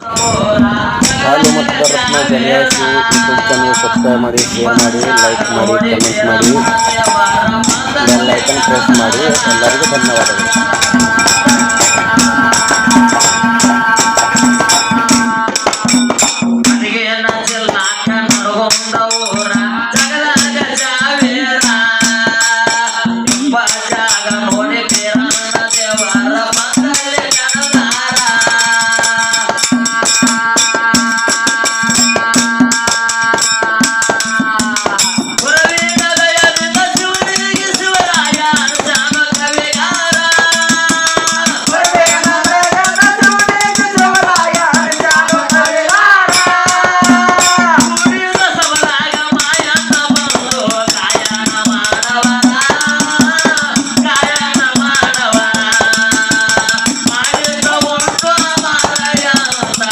ಹಾಲು ಮತ್ತು ರತ್ನ ಜನಿಯಾಸಿ ಯೂಟ್ಯೂಬ್ ಚಾನಲ್ ಸಬ್ಸ್ಕ್ರೈಬ್ ಮಾಡಿ ಶೇರ್ ಮಾಡಿ ಲೈಕ್ ಮಾಡಿ ಕಮೆಂಟ್ ಮಾಡಿ. ಬೆಲ್ ಐಕನ್ ಪ್ರೆಸ್ ಮಾಡಿ. ಎಲ್ಲರಿಗೂ ಧನ್ಯವಾದಗಳು.